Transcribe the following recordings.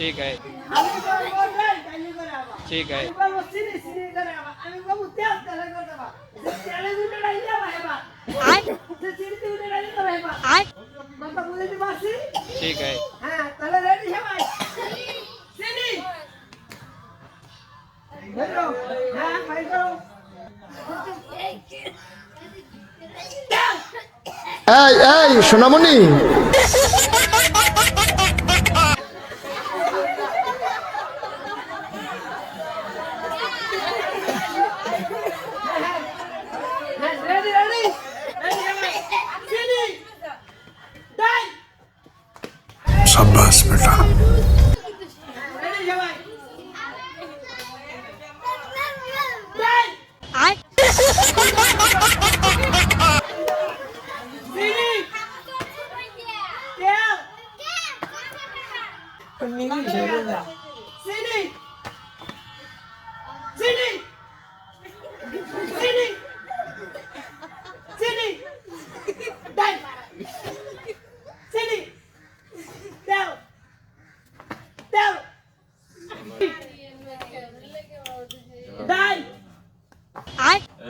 ठीक है ठीक है ठीक है এই এই সোনামণি সাব্বাস বেটা। রেডি সবাই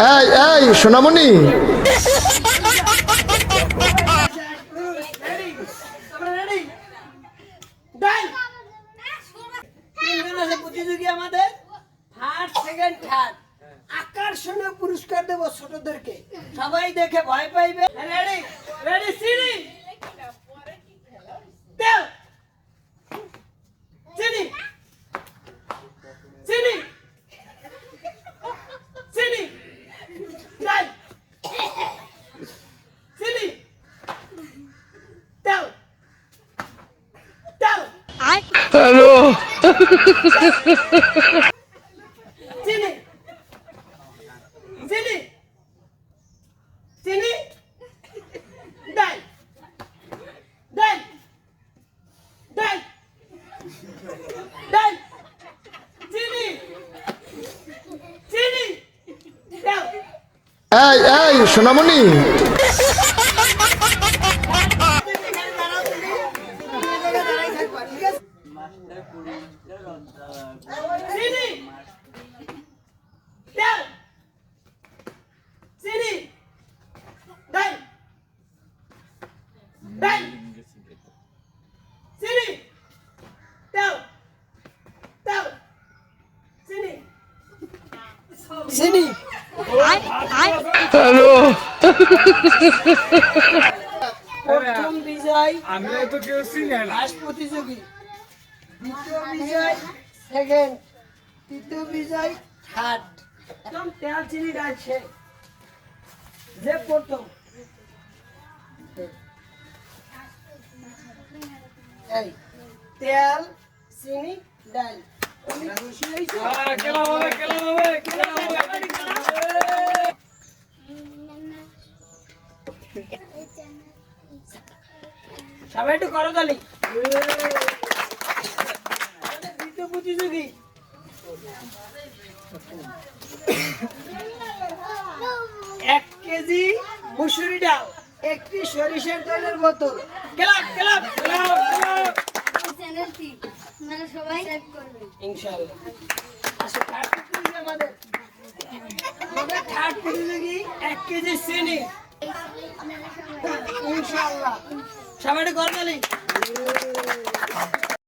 এই এই, সোনামণি। প্রতিযোগী আমাদের সেকেন্ড থার্ড পুরস্কার দেবো ছোটদেরকে। সবাই দেখে ভয় পাইবে। তেল চিনি চিনি চিনি ডাই চিনি তেল তেল চিনি চিনি চিনি ডাল ডাল ডাল ডাল চিনি চিনি এই এই সোনামণি চিনি ডাল চিনি ডাল ডাল চিনি ডাল ডাল চিনি চিনি প্রথম বিজয় আমরা তো কেউ চিনি না। লাস্ট প্রতিযোগী। দ্বিতীয় বিজয় সেকেন্ড তৃতীয় বিজয় থার্ড একদম তেল চিনি ডালছে যে প্রথম। এই। তেল চিনি ডাল। এক কেজি মুসুরি ডাল একটি সরিষার তেলের বোতল। খেলাপ খেলাপ চ্যানেলটি আপনারা সবাই সাবস্ক্রাইব করবেন। ইনশাআল্লাহ। আসো থার্ড প্রতিযোগী আমাদের। আমাদের থার্ড প্রতিযোগী এক কেজি চিনি। ইনশাআল্লাহ। সবাই করতালি